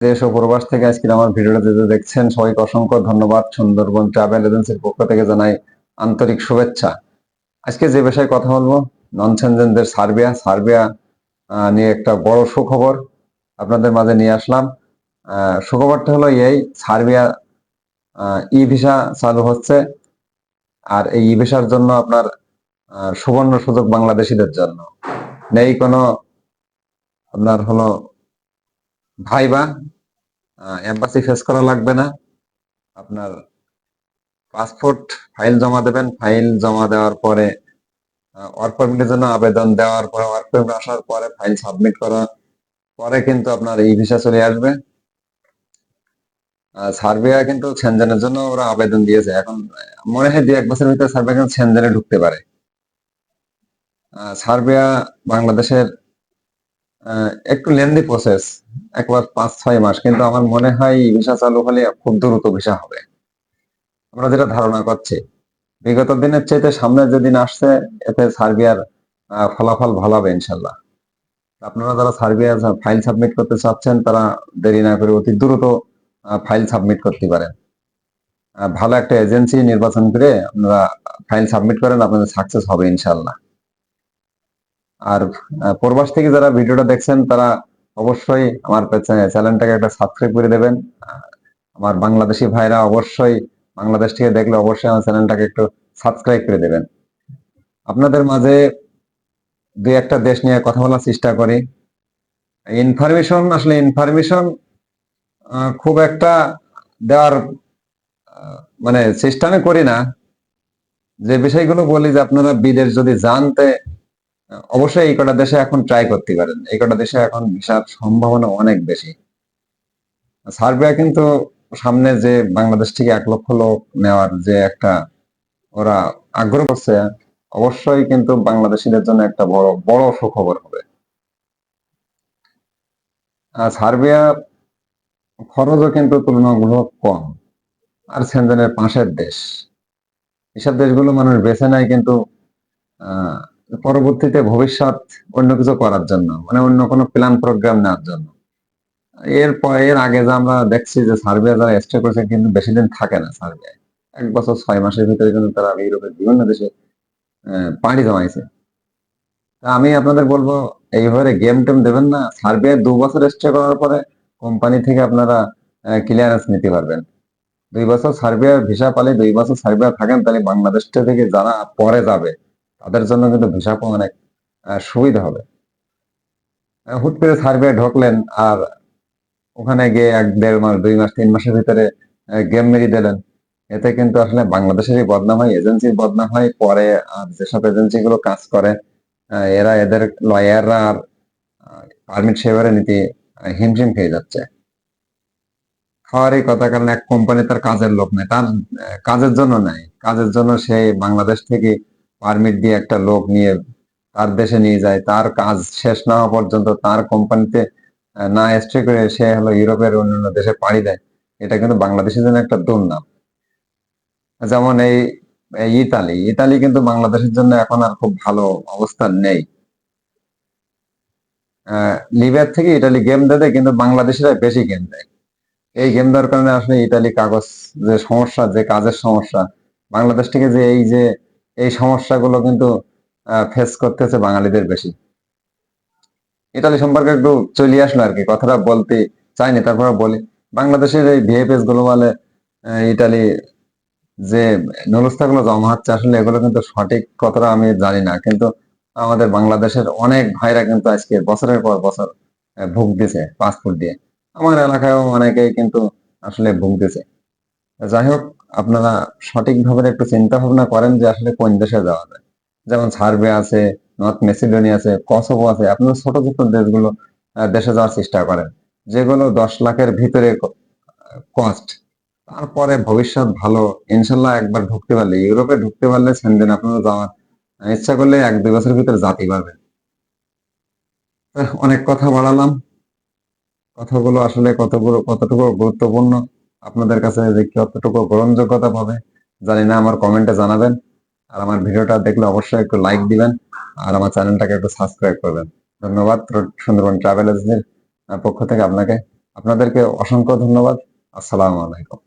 দেশ ও প্রবাস থেকে আজকে আমার ভিডিওটা যেতে দেখছেন, সবাইকে অসংখ্য ধন্যবাদ। সুন্দরবন ট্রাভেল এজেন্সির পক্ষ থেকে জানাই আন্তরিক শুভেচ্ছা। আজকে যে বিষয়ে কথা বলব নন সেনজেনদের সার্বিয়া সার্বিয়া নিয়ে একটা বড় সুখবর আপনাদের মাঝে নিয়ে আসলাম। সুখবরটা হলো এই, সার্বিয়া ই ভিসা চালু হচ্ছে। আর এই ই ভিসার জন্য আপনার সুবর্ণ সুযোগ বাংলাদেশিদের জন্য। নেই কোনো, আপনার হলো ভাইবা এম্বাসি ফেস করা লাগবে না। আপনার পাসপোর্ট ফাইল জমা দেবেন। ফাইল জমা দেওয়ার পরে ওয়ার্ক পারমিটের জন্য আবেদন দেওয়ার পরে ওয়ার্ক পারমিট আসার পরে ফাইল সাবমিট করার পরে কিন্তু আপনার এই ভিসা চলে আসবে। সার্বিয়া কিন্তু সেনজেনের জন্য ওরা আবেদন দিয়েছে। এখন মনে হয় দু এক বছরের ভিতরে সার্বিয়া কিন্তু সেনজেনে ঢুকতে পারে। সার্বিয়া বাংলাদেশের একটু লেন্দি প্রসেস একবার পাঁচ, ছয় মাস, কিন্তু আমার মনে হয় ভিসা চালু হলে খুব দ্রুত ভিসা হবে। আমরা যেটা ধারণা করছি, বিগত দিনের চাইতে সামনে যেদিন আসছে, এতে সার্বিয়ার ফলাফল ভালো হবে ইনশাল্লাহ আপনারা যারা সার্বিয়ার ফাইল সাবমিট করতে চাচ্ছেন, তারা দেরি না করে অতি দ্রুত ফাইল সাবমিট করতে পারেন। ভালো একটা এজেন্সি নির্বাচন করে আপনারা ফাইল সাবমিট করেন, আপনাদের সাকসেস হবে ইনশাল্লাহ আর প্রবাস থেকে যারা ভিডিওটা দেখছেন, তারা অবশ্যই আমার চ্যানেলটাকে একটা সাবস্ক্রাইব করে দেবেন। আমার বাংলাদেশি ভাইরা অবশ্যই বাংলাদেশ থেকে দেখলে অবশ্যই আমার চ্যানেলটাকে একটু সাবস্ক্রাইব করে দেবেন। আপনাদের মাঝে দুই একটা দেশ নিয়ে কথা বলার চেষ্টা করি। ইনফরমেশন আসলে ইনফরমেশন খুব একটা দেওয়ার মানে চেষ্টা আমি করি না। যে বিষয়গুলো বলি যে আপনারা বিদেশ যদি জানতে অবশ্যই এই কটা দেশে এখন ট্রাই করতে পারেন। এই কটা দেশে এখন ভিসার সম্ভাবনা অনেক বেশি। সার্বিয়া কিন্তু সামনে যে বাংলাদেশ থেকে এক লক্ষ লোক নেওয়ার যে একটা ওরা আগ্রহ করছে, অবশ্যই কিন্তু বাংলাদেশিদের জন্য একটা বড় বড় সুখবর হবে। সার্বিয়া খরচও কিন্তু তুলনামূলক কম। আর সেনজেনের পাশের দেশ। এসব দেশগুলো মানুষ বেছে নেয় কিন্তু পরবর্তীতে ভবিষ্যৎ অন্য কিছু করার জন্য মানে অন্য কোনো প্ল্যান প্রোগ্রাম নেওয়ার জন্য। এর এর আগে যে আমরা দেখছি যে সার্বিয়া যারা স্টে করেছে কিন্তু বেশি দিন থাকে না সার্বিয়ায়। এক বছর ছয় মাসের ভিতরে কিন্তু তারা ইউরোপের বিভিন্ন দেশে পাড়ি জমাইছে। আমি আপনাদের বলব, এইভাবে গেম টেম দেবেন না। সার্বিয়ায় দু বছর স্টে করার পরে কোম্পানি থেকে আপনারা ক্লিয়ারেন্স নিতে পারবেন। দুই বছর সার্বিয়া ভিসা পালে দুই বছর সার্বিয়া থাকেন, তাহলে বাংলাদেশ থেকে যারা পরে যাবে তাদের জন্য কিন্তু ভিসা পাওয়া অনেক সুবিধা হবে। হুট করে সার্বিয়া ঢুকলেন আর ওখানে গিয়ে এক দেড় মাস, দুই মাস, তিন মাসের ভিতরে গেম মেরে দিলেন। এতে কিন্তু আসলে বাংলাদেশেরই বদনাম হয়, এজেন্সির বদনাম হয়। পরে আর যেসব এজেন্সি গুলো কাজ করে এরা এদের লয়াররা আর পারমিট সেভারে নিতে হিমশিম খেয়ে যাচ্ছে। খাওয়ারই কথা কারণ এক কোম্পানি তার কাজের লোক নেই, তার কাজের জন্য নাই। কাজের জন্য সে বাংলাদেশ থেকে পারমিট দিয়ে একটা লোক নিয়ে তার দেশে নিয়ে যায়, তার কাজ শেষ না হওয়া পর্যন্ত তার কোম্পানিতে না স্টে করে সে হলো ইউরোপের অন্যান্য দেশে পাড়ি দেয়। এটা কিন্তু বাংলাদেশের জন্য একটা দুর্নাম। যেমন এই ইতালি ইতালি কিন্তু বাংলাদেশের জন্য এখন আর খুব ভালো অবস্থান নেই। লিবিয়ার থেকে ইতালি গেম দেয় কিন্তু বাংলাদেশিরা বেশি গেম দেয়। এই গেম দেওয়ার কারণে আসলে ইতালি কাগজ যে সমস্যা, যে কাজের সমস্যা, বাংলাদেশ থেকে যে এই যে এই সমস্যাগুলো কিন্তু ফেস করতেছে বাঙালিদের বেশি। ইতালি সম্পর্কে একটু চলে আসলো আর কি কথাটা বলতে চাইনি তারপরে বলি। বাংলাদেশের এই ভিএফএস গ্লোবালে ইতালি যে নুরস্থাগুলো জমা হচ্ছে আসলে এগুলো কিন্তু সঠিক কথাটা আমি জানি না। কিন্তু আমাদের বাংলাদেশের অনেক ভাইরা কিন্তু আজকে বছরের পর বছর আহ, ভুগতেছে পাসপোর্ট দিয়ে। আমার এলাকায়ও অনেকেই কিন্তু আসলে ভুগতেছে যাই হোক আপনারা সঠিকভাবে একটু চিন্তা ভাবনা করেন যে আসলে কোন দেশে যাওয়া যায়। যেমন সার্বিয়া আছে, নর্থ মেসিডোনিয়া আছে, কসোভো আছে। আপনারা ছোট ছোট দেশগুলো দেশে যাওয়ার চেষ্টা করেন। যেগুলো দশ লাখের ভিতরে কস্ট তারপরে ভবিষ্যৎ ভালো, ইনশাল্লাহ একবার ঢুকতে পারলে, ইউরোপে ঢুকতে পারলে সেনদিন আপনারা যাওয়ার ইচ্ছা করলে এক দুই বছরের ভিতরে জাতি পারবেন। অনেক কথা বাড়ালাম। কথাগুলো আসলে কতগুলো, কতটুকু গুরুত্বপূর্ণ? আপনাদের কাছে যে কতটুকু গ্রহণযোগ্যতা পাবে, জানি না, আমার কমেন্টে জানাবেন। আর আমার ভিডিওটা দেখলে অবশ্যই একটু লাইক দিবেন, আর আমার চ্যানেলটাকে একটু সাবস্ক্রাইব করবেন। ধন্যবাদ সুন্দরবন ট্রাভেল এজেন্সির পক্ষ থেকে আপনাকে। আপনাদেরকে অসংখ্য ধন্যবাদ। আসসালামু আলাইকুম।